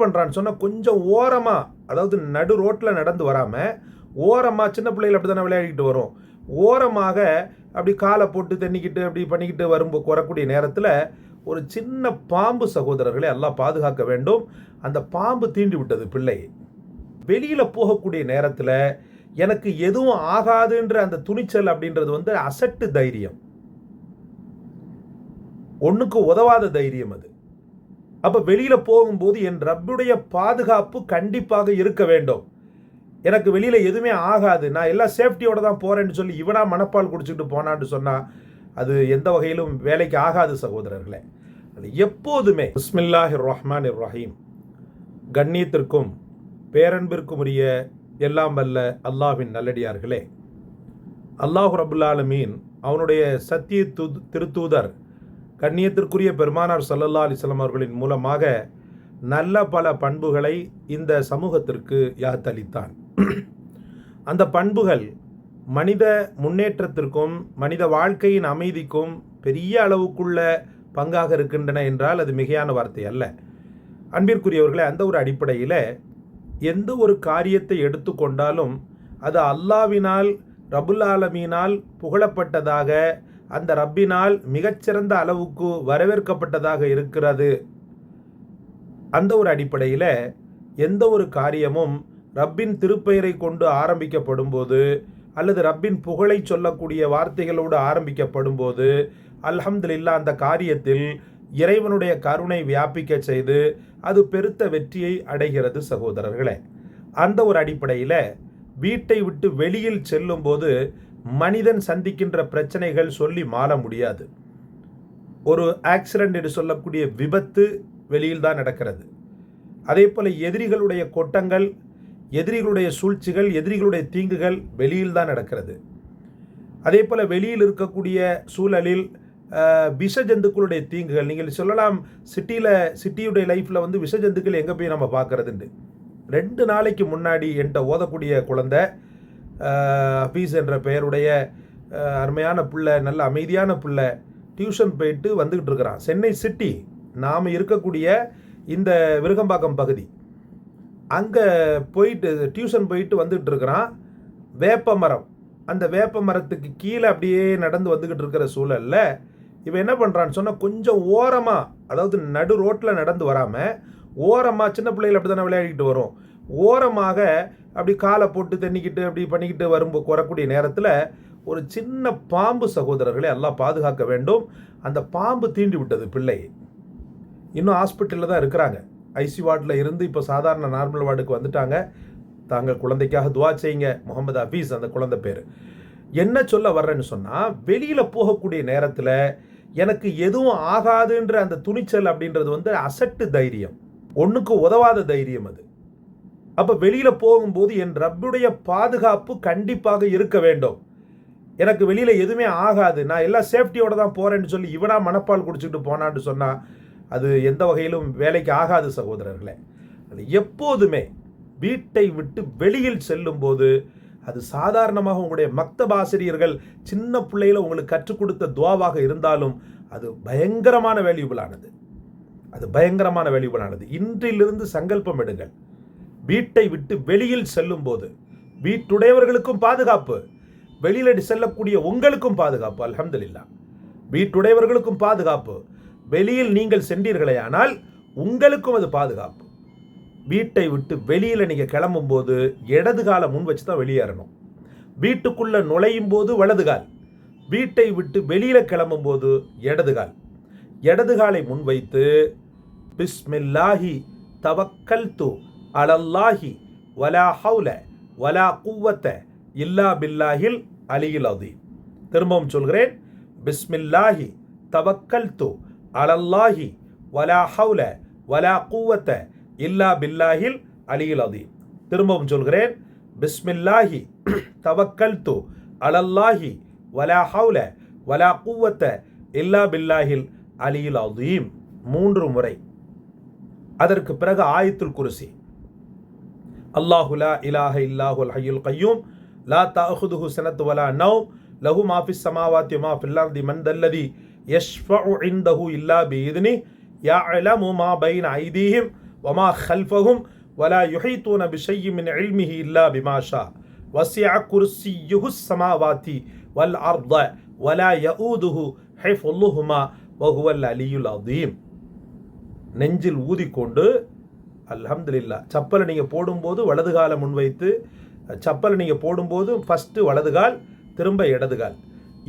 பண்ணுறான்னு சொன்னால் கொஞ்சம் ஓரமாக அதாவது நடு ரோட்டில் நடந்து வராமல் ஓரமாக சின்ன பிள்ளைகள் அப்படி தானே விளையாடிக்கிட்டு வரும். ஓரமாக அப்படி காலை போட்டு தென்னிக்கிட்டு அப்படி பண்ணிக்கிட்டு வரும்போது வரக்கூடிய நேரத்தில் ஒரு சின்ன பாம்பு சகோதரர்களை எல்லாம் பாதுகாக்க வேண்டும். அந்த பாம்பு தீண்டி விட்டது பிள்ளை. வெளியில் போகக்கூடிய நேரத்தில் எனக்கு எதுவும் ஆகாதுன்ற அந்த துணிச்சல் அப்படின்றது வந்து அசட்டு தைரியம். ஒன்றுக்கு உதவாத தைரியம் அது. அப்போ வெளியில் போகும்போது என் ரப்புடைய பாதுகாப்பு கண்டிப்பாக இருக்க வேண்டும். எனக்கு வெளியில் எதுவுமே ஆகாது. நான் எல்லாம் சேஃப்டியோடு தான் போகிறேன்னு சொல்லி இவனாக மனப்பால் குடிச்சிட்டு போனான்னு சொன்னால் அது எந்த வகையிலும் வேலைக்கு ஆகாது சகோதரர்களே. அது எப்போதுமே பிஸ்மில்லாஹிர் ரஹ்மான் ரஹீம் கண்ணியத்திற்கும் பேரன்பிற்கும் உரிய எல்லாம் வல்ல அல்லாஹ்வின் நல்லடியார்களே. அல்லாஹு ரபுல்லாலமீன் அவனுடைய சத்திய து திருத்தூதர் கண்ணியத்திற்குரிய பெருமானார் சல்லல்லா அலிஸ்லாம் அவர்களின் மூலமாக நல்ல பல பண்புகளை இந்த சமூகத்திற்கு யாத்தளித்தான். அந்த பண்புகள் மனித முன்னேற்றத்திற்கும் மனித வாழ்க்கையின் அமைதிக்கும் பெரிய அளவுக்குள்ள பங்காக இருக்கின்றன என்றால் அது மிகையான வார்த்தை அல்ல. அன்பிற்குரியவர்களே அந்த ஒரு அடிப்படையில் எந்த ஒரு காரியத்தை எடுத்துக்கொண்டாலும் அது அல்லாவினால் ரபுல் ஆலமீனால் புகழப்பட்டதாக அந்த ரப்பினால் மிகச்சிறந்த அளவுக்கு வரவேற்கப்பட்டதாக இருக்கிறது. அந்த ஒரு அடிப்படையில் எந்த ஒரு காரியமும் ரப்பின் திருப்பெயரை கொண்டு ஆரம்பிக்கப்படும் போது அல்லது ரப்பின் புகழை சொல்லக்கூடிய வார்த்தைகளோடு ஆரம்பிக்கப்படும் போது அல்ஹம்துலில்லா அந்த காரியத்தில் இறைவனுடைய கருணை வியாபிக்க செய்து அது பெருத்த வெற்றியை அடைகிறது சகோதரர்களே. அந்த ஒரு அடிப்படையில் வீட்டை விட்டு வெளியில் செல்லும்போது மனிதன் சந்திக்கின்ற பிரச்சனைகள் சொல்லி மாற முடியாது. ஒரு ஆக்சிடென்ட் என்று சொல்லக்கூடிய விபத்து வெளியில் தான் நடக்கிறது. அதே போல் எதிரிகளுடைய கொட்டங்கள் எதிரிகளுடைய சூழ்ச்சிகள் எதிரிகளுடைய தீங்குகள் வெளியில் தான் நடக்கிறது. அதே போல் வெளியில் இருக்கக்கூடிய சூழலில் விஷ ஜந்துக்களுடைய தீங்குகள் நீங்கள் சொல்லலாம் சிட்டியில் சிட்டியுடைய லைஃப்பில் வந்து விஷ ஜந்துக்கள் எங்கே போய் நம்ம பார்க்கறதுண்டு? ரெண்டு நாளைக்கு முன்னாடி என்கிட்ட ஓதக்கூடிய குழந்தை ஹபீஸ் என்ற பெயருடைய அருமையான பிள்ளை நல்ல அமைதியான பிள்ளை டியூஷன் போயிட்டு வந்துக்கிட்டு இருக்கிறான். சென்னை சிட்டி நாம் இருக்கக்கூடிய இந்த விருகம்பாக்கம் பகுதி. அங்கே போயிட்டு டியூஷன் போயிட்டு வந்துக்கிட்டு இருக்கிறான் வேப்ப மரம். அந்த வேப்ப மரத்துக்கு கீழே அப்படியே நடந்து வந்துக்கிட்டு இருக்கிற சூழலில் இவன் என்ன பண்ணுறான்னு சொன்னால் கொஞ்சம் ஓரமாக அதாவது நடு ரோட்டில் நடந்து வராமல் ஓரமாக சின்ன பிள்ளைகள் அப்படி தானே விளையாடிக்கிட்டு வரும். ஓரமாக அப்படி காலை போட்டு தென்னிக்கிட்டு அப்படி பண்ணிக்கிட்டு வரும்போ வரக்கூடிய நேரத்தில் ஒரு சின்ன பாம்பு சகோதரர்களை எல்லாம் பாதுகாக்க வேண்டும். அந்த பாம்பு தீண்டி விட்டது பிள்ளை. இன்னும் ஹாஸ்பிட்டலில் தான் இருக்கிறாங்க. ஐசி வார்டில் இருந்து இப்போ சாதாரண நார்மல் வார்டுக்கு வந்துட்டாங்க. தாங்கள் குழந்தைக்காக துவா செய்யுங்க. முகமது ஹபீஸ் அந்த குழந்தை பேர். என்ன சொல்ல வர்றேன்னு சொன்னால் வெளியில் போகக்கூடிய நேரத்தில் எனக்கு எதுவும் ஆகாதுன்ற அந்த துணிச்சல் அப்படின்றது வந்து அசட்டு தைரியம். ஒன்றுக்கு உதவாத தைரியம் அது. அப்போ வெளியில் போகும்போது என் ரப்புடைய பாதுகாப்பு கண்டிப்பாக இருக்க வேண்டும். எனக்கு வெளியில் எதுவுமே ஆகாது. நான் எல்லாம் சேஃப்டியோடு தான் போகிறேன்னு சொல்லி இவனா மனப்பால் குடிச்சிட்டு போனான்னு சொன்னால் அது எந்த வகையிலும் வேலைக்கு ஆகாது சகோதரர்களே. அது எப்போதுமே வீட்டை விட்டு வெளியில் செல்லும்போது அது சாதாரணமாக உங்களுடைய மக்தப் ஆசிரியர்கள் சின்ன பிள்ளையில் உங்களுக்கு கற்றுக் கொடுத்த துவாவாக இருந்தாலும் அது பயங்கரமான வேல்யூபிளானது அது பயங்கரமான வேல்யூபிளானது இன்றிலிருந்து சங்கல்பம் எடுங்கள். வீட்டை விட்டு வெளியில் செல்லும்போது வீட்டுடையவர்களுக்கும் பாதுகாப்பு. வெளியில் செல்லக்கூடிய உங்களுக்கும் பாதுகாப்பு. அலமதுல்லா வீட்டுடையவர்களுக்கும் பாதுகாப்பு. வெளியில் நீங்கள் சென்றீர்களே ஆனால் உங்களுக்கும் அது பாதுகாப்பு. வீட்டை விட்டு வெளியில் நீங்கள் கிளம்பும்போது இடது காலை முன் வச்சு தான் வெளியேறணும் வீட்டுக்குள்ளே நுழையும் போது வலது கால். வீட்டை விட்டு வெளியில் கிளம்பும்போது இடது கால். இடது காலை முன்வைத்து பிஸ்மில்லாஹி தவக்கல்து அலல்லாஹி வலா ஹவுல வலா குவத்த இல்லா பில்லாஹில் அலியில் அதி திரும்பவும் சொல்கிறேன் பிஸ்மில்லாஹி தவக்கல் து அலல்லாஹி வலா ஹவுல வலா குவத்த இல்லா பில்லாஹில் அலியில் அதி திரும்பவும் சொல்கிறேன் பிஸ்மில்லாஹி தவக்கல் து அலல்லாஹி வலா ஹவுல வலா குவத்த இல்லா பில்லாஹில் அலியில் அதீம். மூன்று முறை. அதற்கு பிறகு ஆயத்துல் குருசி. அல்லாஹு லா இலாஹ இல்லாஹு அல் ஹையுல் கையூம் லா தாஹுதுஹு சனத் வலா நவ் லஹு மாஃபிஸ் சமாவாத்தி மா ஃபில்லார்தி மன் தல்லதி யஷ்ஃபஉ இந்தஹு இல்லா பிஇத்னி யஅலமு மா பைன ஐதீஹிம் வமா ஹல்ஃபஹும் வலா யுஹீதூன பிஷைஇ மின் இல்மிஹி இல்லா பிமா ஷா வசிஅ குர்ஸியுஹு சமாவாத்தி வல் அர்த வலா யஊதுஹு ஹிஃபுல்லுஹுமா வஹுவல் அலியுல் அதீம் நெஞ்சில் ஊதிக்கொண்டு அல்ஹம்துலில்லா சப்பலை நீங்கள் போடும்போது வலது காலை முன்வைத்து சப்பலை நீங்கள் போடும்போது ஃபஸ்ட்டு வலது கால் திரும்ப இடது கால்.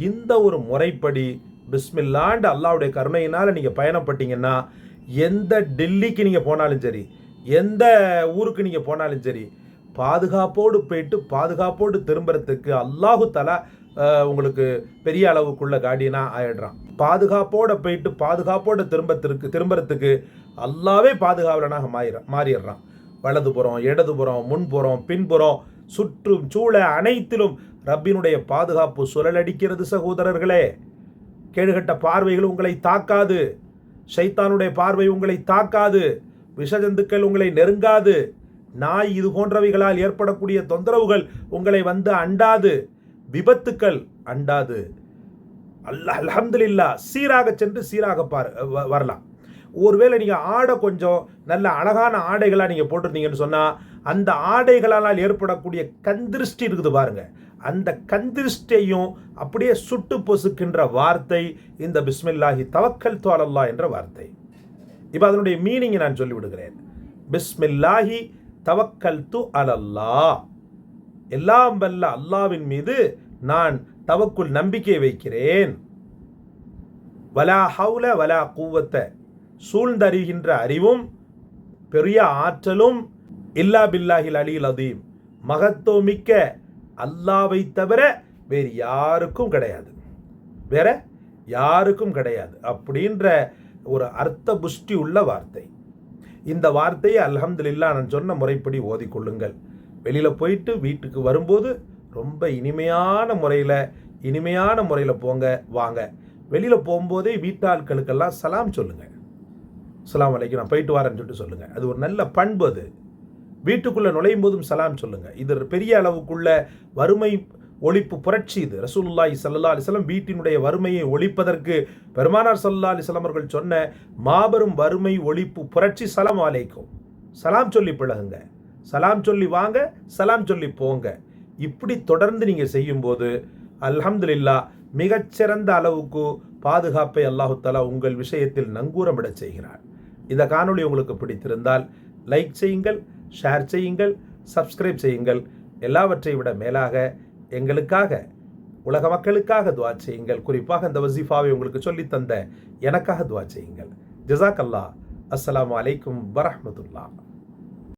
இந்த ஒரு முறைப்படி பிஸ்மில்லாண்டு அல்லாவுடைய கருணையினால் நீங்கள் பயணப்பட்டீங்கன்னா எந்த டெல்லிக்கு நீங்கள் போனாலும் சரி எந்த ஊருக்கு நீங்கள் போனாலும் சரி பாதுகாப்போடு போயிட்டு பாதுகாப்போடு திரும்புறதுக்கு அல்லாஹு தலா உங்களுக்கு பெரிய அளவுக்குள்ள கார்டியனாக ஆயிடுறான். பாதுகாப்போட போயிட்டு பாதுகாப்போடு திரும்பத்திற்கு திரும்புறதுக்கு அல்லாவே பாதுகாவலனாக மாறிற மாறிடுறான். வலதுபுறம் இடதுபுறம் முன்புறம் பின்புறம் சுற்றும் சூழ அனைத்திலும் ரப்பினுடைய பாதுகாப்பு சுழலடிக்கிறது சகோதரர்களே. கேடுகட்ட பார்வைகள் உங்களை தாக்காது. ஷைத்தானுடைய பார்வை உங்களை தாக்காது. விஷஜந்துக்கள் உங்களை நெருங்காது. நாய் இது போன்றவைகளால் ஏற்படக்கூடிய தொந்தரவுகள் உங்களை வந்து அண்டாது. விபத்துக்கள் அண்டாது. அல்லாஹ் அலமதுல்லா சீராக சென்று சீராக பார் வ- வரலாம். ஒருவேளை நீங்கள் ஆடை கொஞ்சம் நல்ல அழகான ஆடைகளாக நீங்கள் போட்டிருந்தீங்கன்னு சொன்னால் அந்த ஆடைகளால் ஏற்படக்கூடிய கந்திருஷ்டி இருக்குது பாருங்க. அந்த கந்திருஷ்டையும் அப்படியே சுட்டு பொசுக்கின்ற வார்த்தை இந்த பிஸ்மில்லாஹி தவக்கல் துவலல்லா என்ற வார்த்தை. இப்போ அதனுடைய மீனிங்கை நான் சொல்லிவிடுகிறேன். பிஸ்மில்லாஹி தவக்கல் து அலல்லா. எல்லாம் வல்ல அல்லாவின் மீது நான் தவக்குள் நம்பிக்கை வைக்கிறேன். வலா ஹவுல வலா கூவத்தை. சூழ்ந்தறிகின்ற அறிவும் பெரிய ஆற்றலும் இல்லா பில்லாஹில் அலியில் அதீம் மகத்துவமிக்க அல்லாவை தவிர வேறு யாருக்கும் கிடையாது. வேற யாருக்கும் கிடையாது அப்படின்ற ஒரு அர்த்த புஷ்டி உள்ள வார்த்தை. இந்த வார்த்தையை அல்ஹம்துல்லா நான் சொன்ன முறைப்படி ஓதிக்கொள்ளுங்கள் வெளியில் போயிட்டு வீட்டுக்கு வரும்போது ரொம்ப இனிமையான முறையில் இனிமையான முறையில் போங்க வாங்க. வெளியில் போகும்போதே வீட்டாட்களுக்கெல்லாம் சலாம் சொல்லுங்கள் சலாம் வலைக்கு நான் போயிட்டு வரேன்னு சொல்லிட்டு சொல்லுங்கள் அது ஒரு நல்ல பண்பு அது. வீட்டுக்குள்ளே நுழையும் போதும் சலாம் சொல்லுங்கள் இது பெரிய அளவுக்குள்ள வறுமை ஒழிப்பு புரட்சி இது. ரசூலுல்லாஹி சல்லா அலைஹி வீட்டினுடைய வறுமையை ஒழிப்பதற்கு பெருமானார் சல்லா அலைஹி அவர்கள் சொன்ன மாபெரும் வறுமை ஒழிப்பு புரட்சி சலாம் அலைக்கும். சலாம் சொல்லி பழகுங்க. சலாம் சொல்லி வாங்க சலாம் சொல்லி போங்க. இப்படி தொடர்ந்து நீங்கள் செய்யும்போது அல்ஹம்துலில்லாஹ் மிகச்சிறந்த அளவுக்கு பாதுகாப்பை அல்லாஹு உங்கள் விஷயத்தில் நங்கூரமிடச் செய்கிறார் இந்த காணொளி உங்களுக்கு பிடித்திருந்தால் லைக் செய்யுங்கள் ஷேர் செய்யுங்கள் சப்ஸ்கிரைப் செய்யுங்கள். எல்லாவற்றை விட மேலாக எங்களுக்காக உலக மக்களுக்காக துவா செய்யுங்கள். குறிப்பாக இந்த வசீஃபாவை உங்களுக்கு சொல்லித் தந்த எனக்காக துவா செய்யுங்கள். ஜசாக் அல்லா அஸ்லாம் அலைக்கும் வரமத்துல்லா